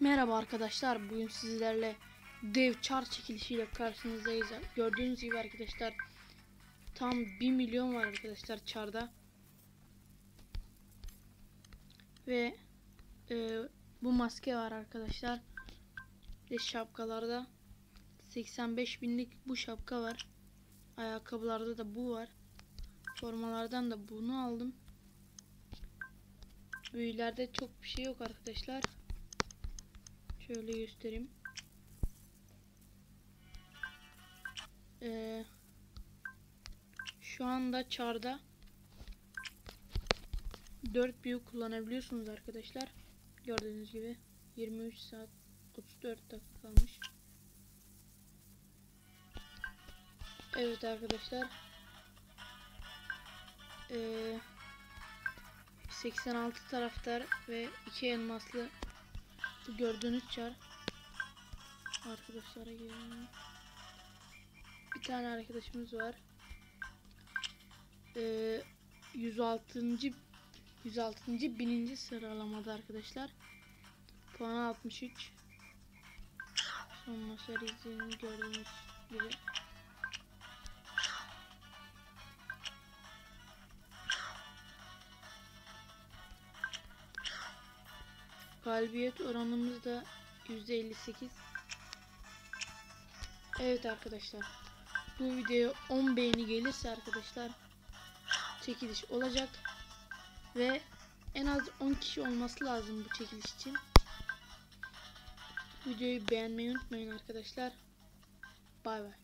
Merhaba arkadaşlar. Bugün sizlerle dev çar çekilişiyle karşınızdayız. Gördüğünüz gibi arkadaşlar tam 1 milyon var arkadaşlar çarda. Ve e, bu maske var arkadaşlar. Ve şapkalarda 85 binlik bu şapka var. Ayakkabılarda da bu var. Formalardan da bunu aldım. Büyülerde çok bir şey yok arkadaşlar. Şöyle göstereyim. Ee, şu anda çarda 4 büyü kullanabiliyorsunuz arkadaşlar. Gördüğünüz gibi 23 saat 34 dakika kalmış. Evet arkadaşlar. Ee, 86 taraftar ve 2 elmaslı gördüğünüz çar arkadaşlara gelelim. Bir tane arkadaşımız var. Ee, 106. 106. bininci sıralamada arkadaşlar. Puanı 63. Sonra serisini gördüğünüz gibi. Galibiyet oranımız da %58. Evet arkadaşlar. Bu videoya 10 beğeni gelirse arkadaşlar çekiliş olacak. Ve en az 10 kişi olması lazım bu çekiliş için. Videoyu beğenmeyi unutmayın arkadaşlar. Bay bay.